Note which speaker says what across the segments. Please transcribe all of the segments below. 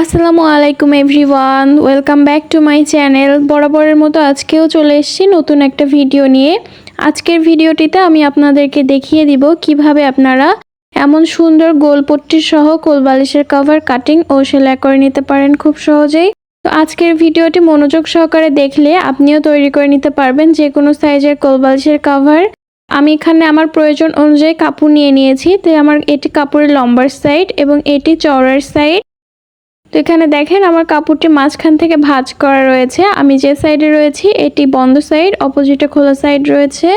Speaker 1: আসসালামু আলাইকুম everyone, welcome back to my channel. বরাবরের মতো আজকেও চলে এসেছি নতুন একটা ভিডিও নিয়ে। আজকের ভিডিওটিতে আমি আপনাদেরকে দেখিয়ে দিব কীভাবে আপনারা এমন সুন্দর গোলপট্টি সহ কোলবালিশের কভার কাটিং ও সেলাই করে নিতে পারেন খুব সহজেই। তো আজকের ভিডিওটি মনোযোগ সহকারে দেখলে আপনিও তৈরি করে নিতে পারবেন যে কোনো সাইজের কোলবালিশের কভার আমি এখানে আমার প্রয়োজন অনুযায়ী কাপড় নিয়ে নিয়েছি। তো আমার এটি কাপড়ের লম্বার সাইড এবং এটি চওড়ার সাইড তো এখানে দেখেন আমার কাপড়টি মাঝখান থেকে ভাঁজ করা রয়েছে। আমি যে সাইডে রয়েছি, এটি বন্ধ সাইড অপোজিটে খোলা সাইড রয়েছে।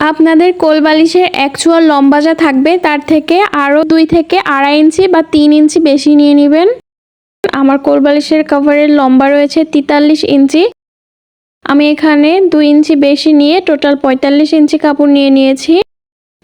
Speaker 1: আপনাদের কোলবালিশের অ্যাকচুয়াল লম্বা যা থাকবে, তার থেকে আরও দুই থেকে আড়াই ইঞ্চি বা তিন ইঞ্চি বেশি নিয়ে নেবেন। আমার কোলবালিশের কভারের লম্বা রয়েছে তেতাল্লিশ ইঞ্চি। আমি এখানে দুই ইঞ্চি বেশি নিয়ে টোটাল পঁয়তাল্লিশ ইঞ্চি কাপড় নিয়ে নিয়েছি।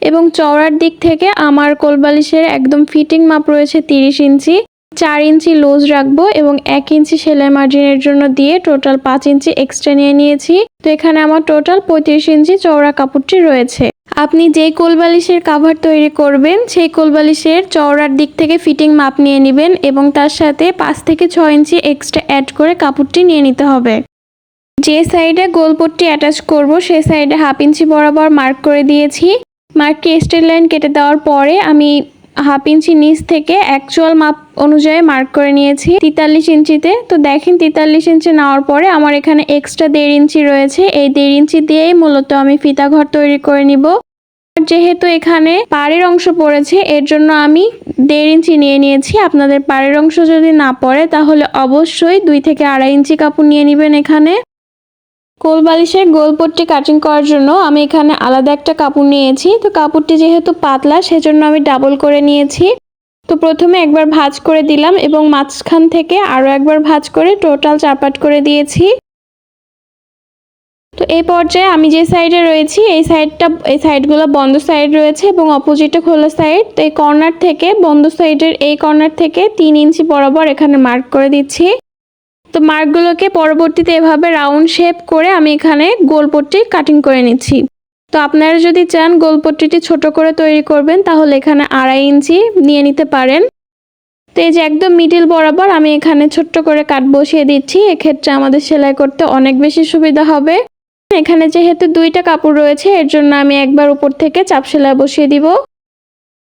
Speaker 1: এবং চওড়ার দিক থেকে আমার কোলবালিশের একদম ফিটিং মাপ রয়েছে তিরিশ ইঞ্চি। চার ইঞ্চি লুজ রাখব এবং এক ইঞ্চি সেলাই মার্জিনের জন্য দিয়ে টোটাল পাঁচ ইঞ্চি এক্সট্রা নিয়ে নিয়েছি। তো এখানে আমার টোটাল পঁয়ত্রিশ ইঞ্চি চওড়া কাপড়টি রয়েছে। আপনি যেই কোলবালিশের কাভার তৈরি করবেন, সেই কোলবালিশের চওড়ার দিক থেকে ফিটিং মাপ নিয়ে নেবেন এবং তার সাথে পাঁচ থেকে ছয় ইঞ্চি এক্সট্রা অ্যাড করে কাপড়টি নিয়ে নিতে হবে। যে সাইডে গোলপট্টি অ্যাটাচ করব সেই সাইডে হাফ ইঞ্চি বরাবর মার্ক করে দিয়েছি। মার্কটি স্ট্রেট লাইন কেটে দেওয়ার পরে আমি হাফ ইঞ্চি নিচ থেকে অ্যাকচুয়াল মাপ অনুযায়ী মার্ক করে নিয়েছি। তেতাল্লিশ ইঞ্চিতে। তো দেখেন তেতাল্লিশ ইঞ্চি নেওয়ার পরে আমার এখানে এক্সট্রা দেড় ইঞ্চি রয়েছে। এই দেড় ইঞ্চি দিয়েই মূলত আমি ফিতা ঘর তৈরি করে নিব। যেহেতু এখানে পাড়ের অংশ পড়েছে, এর জন্য আমি দেড় ইঞ্চি নিয়ে নিয়েছি। আপনাদের পাড়ের অংশ যদি না পড়ে, তাহলে অবশ্যই দুই থেকে আড়াই ইঞ্চি কাপড় নিয়ে নেবেন এখানে। কোল বালিশের কাটিং করার জন্য আমি এখানে আলাদা একটা কাপড় নিয়েছি। তো কাপড়টি যেহেতু পাতলা, সেজন্য আমি ডাবল করে নিয়েছি। তো প্রথমে একবার ভাজ করে দিলাম এবং মাঝখান থেকে আরও একবার ভাজ করে টোটাল চারপাট করে দিয়েছি। তো এই পর্যায়ে আমি যে সাইডে রয়েছি, এই সাইডটা, এই সাইডগুলো বন্ধ সাইড রয়েছে এবং অপোজিটে খোলা সাইড। তো এই কর্নার থেকে বন্ধ সাইডের এই কর্নার থেকে তিন ইঞ্চি বরাবর এখানে মার্ক করে দিচ্ছি। তো মার্কগুলোকে পরবর্তীতে এভাবে রাউন্ড শেপ করে আমি এখানে গোলপট্টি কাটিং করে নিচ্ছি। তো আপনারা যদি চান গোলপট্টিটি ছোট করে তৈরি করবেন, তাহলে এখানে আড়াই ইঞ্চি নিয়ে নিতে পারেন। তো এই যে একদম মিডিল বরাবর আমি এখানে ছোট্ট করে কাট বসিয়ে দিচ্ছি, এক্ষেত্রে আমাদের সেলাই করতে অনেক বেশি সুবিধা হবে। এখানে যেহেতু দুইটা কাপড় রয়েছে, এর জন্য আমি একবার উপর থেকে চাপ সেলাই বসিয়ে দিব।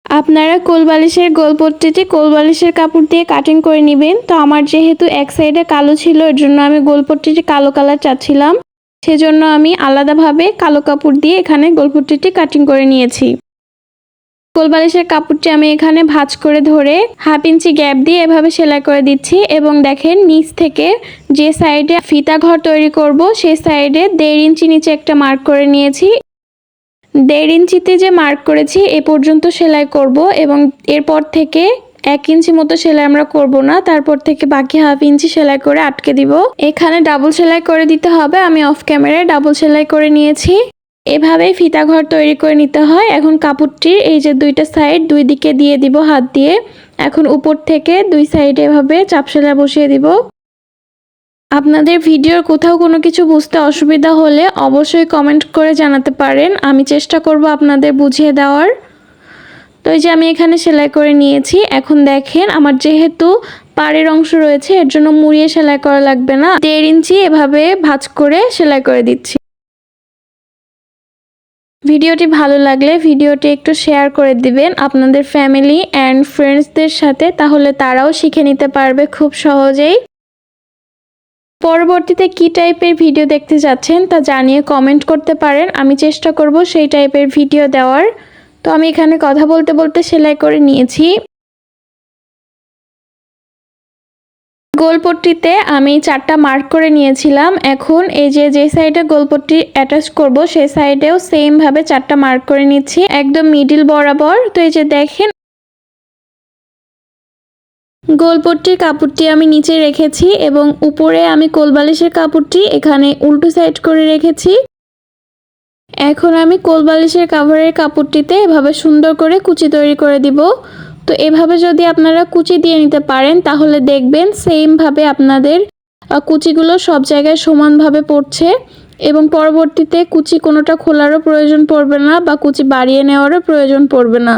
Speaker 1: আপনারা কোলবালিশের গোলপট্টিটি কোলবালিশের কাপড় দিয়ে কাটিং করে নেবেন। তো আমার যেহেতু এক সাইডে কালো ছিল এর জন্য আমি গোলপট্টিটি কালো কালার চাচ্ছিলাম। সেজন্য আমি আলাদাভাবে কালো কাপড় দিয়ে এখানে গোলপট্টিটি কাটিং করে নিয়েছি। কোলবালিশের কাপড়টি আমি এখানে ভাঁজ করে ধরে হাফ ইঞ্চি গ্যাপ দিয়ে এভাবে সেলাই করে দিচ্ছি এবং দেখেন নিচ থেকে যে সাইডে ফিতা ঘর তৈরি করব, সেই সাইডে দেড় ইঞ্চি নিচে একটা মার্ক করে নিয়েছি। দেড় ইঞ্চিতে যে মার্ক করেছি, এ পর্যন্ত সেলাই করব এবং এরপর থেকে এক ইঞ্চি মতো সেলাই আমরা করব না। তারপর থেকে বাকি হাফ ইঞ্চি সেলাই করে আটকে দিব। এখানে ডাবল সেলাই করে দিতে হবে। আমি অফ ক্যামেরায় ডাবল সেলাই করে নিয়েছি। এভাবেই ফিতা ঘর তৈরি করে নিতে হয়। এখন কাপড়টির এই যে দুইটা সাইড দুই দিকে দিয়ে দিব হাত দিয়ে। এখন উপর থেকে দুই সাইডে এভাবে চাপ সেলাই বসিয়ে দিব। আপনাদের ভিডিওর কোথাও কোনো কিছু বুঝতে অসুবিধা হলে অবশ্যই কমেন্ট করে জানাতে পারেন। আমি চেষ্টা করব আপনাদের বুঝিয়ে দেওয়ার। তো এই যে আমি এখানে সেলাই করে নিয়েছি। এখন দেখেন আমার যেহেতু পাড়ের অংশ রয়েছে, এর জন্য মুড়িয়ে সেলাই করা লাগবে না। দেড় ইঞ্চি এভাবে ভাঁজ করে সেলাই করে দিচ্ছি। ভিডিওটি ভালো লাগলে ভিডিওটি একটু শেয়ার করে দিবেন আপনাদের ফ্যামিলি অ্যান্ড ফ্রেন্ডসদের সাথে, তাহলে তারাও শিখে নিতে পারবে খুব সহজেই। পরবর্তীতে কি টাইপের ভিডিও দেখতে যাচ্ছেন তা জানিয়ে কমেন্ট করতে পারেন। আমি চেষ্টা করব সেই টাইপের ভিডিও দেওয়ার। তো আমি এখানে কথা বলতে বলতে সেলাই করে নিয়েছি। গোলপট্টিতে আমি চারটা মার্ক করে নিয়েছিলাম। এখন এই যে যে সাইডে গোলপট্টি অ্যাটাচ করব সেই সাইডেও সেমভাবে চারটা মার্ক করে নিচ্ছি, একদম মিডিল বরাবর। তো এই যে দেখেন গোলপট্টির কাপড়টি আমি নিচে রেখেছি এবং উপরে আমি কোলবালিশের কাপড়টি এখানে উল্টো সাইড করে রেখেছি। এখন আমি কোলবালিশের কাভারের কাপড়টিতে এভাবে সুন্দর করে কুচি তৈরি করে দিব। তো এভাবে যদি আপনারা কুচি দিয়ে নিতে পারেন, তাহলে দেখবেন সেমভাবে আপনাদের কুচিগুলো সব জায়গায় সমানভাবে পড়ছে এবং পরবর্তীতে কুচি কোনোটা খোলারও প্রয়োজন পড়বে না বা কুচি বাড়িয়ে নেওয়ারও প্রয়োজন পড়বে না।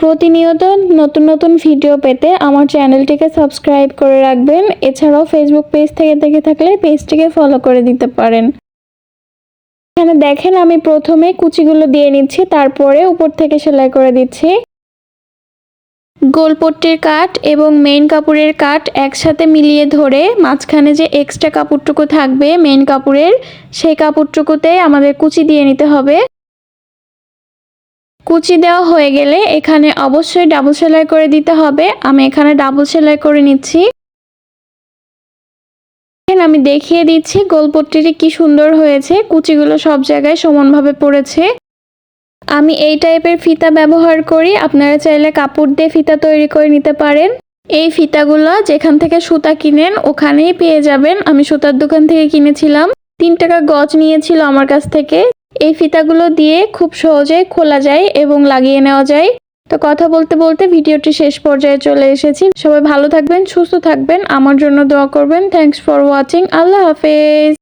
Speaker 1: প্রতিনিয়ত নতুন নতুন ভিডিও পেতে আমার চ্যানেলটিকে সাবস্ক্রাইব করে রাখবেন। এছাড়াও ফেসবুক পেজ থেকে দেখে থাকলে পেজটিকে ফলো করে দিতে পারেন। এখানে দেখেন আমি প্রথমে কুচিগুলো দিয়ে নিচ্ছি, তারপরে উপর থেকে সেলাই করে দিচ্ছি। গোলপট্টির কাট এবং মেইন কাপড়ের কাট একসাথে মিলিয়ে ধরে মাঝখানে যে এক্সট্রা কাপড়টুকু থাকবে মেইন কাপড়ের, সেই কাপড়টুকুতে আমাদের কুচি দিয়ে নিতে হবে। কুচি দেওয়া হয়ে গেলে এখানে অবশ্যই ডাবল সেলাই করে দিতে হবে। আমি এখানে ডাবল সেলাই করে নিচ্ছি। আমি দেখিয়ে দিচ্ছি গোলপট্টিটি কি সুন্দর হয়েছে। কুচিগুলো সব জায়গায় সমানভাবে পড়েছে। আমি এই টাইপের ফিতা ব্যবহার করি। আপনারা চাইলে কাপড় দিয়ে ফিতা তৈরি করে নিতে পারেন। এই ফিতাগুলো যেখান থেকে সুতা কিনেন, ওখানেই পেয়ে যাবেন। আমি সুতার দোকান থেকে কিনেছিলাম। তিন টাকা গজ নিয়েছিল আমার কাছ থেকে। এই ফিতাগুলো দিয়ে খুব সহজে খোলা যায় এবং লাগিয়ে নেওয়া যায়। তো কথা বলতে বলতে ভিডিওটি শেষ পর্যায়ে চলে এসেছি। সবাই ভালো থাকবেন, সুস্থ থাকবেন। আমার জন্য দোয়া করবেন। থ্যাংকস ফর ওয়াচিং আল্লাহ হাফেজ।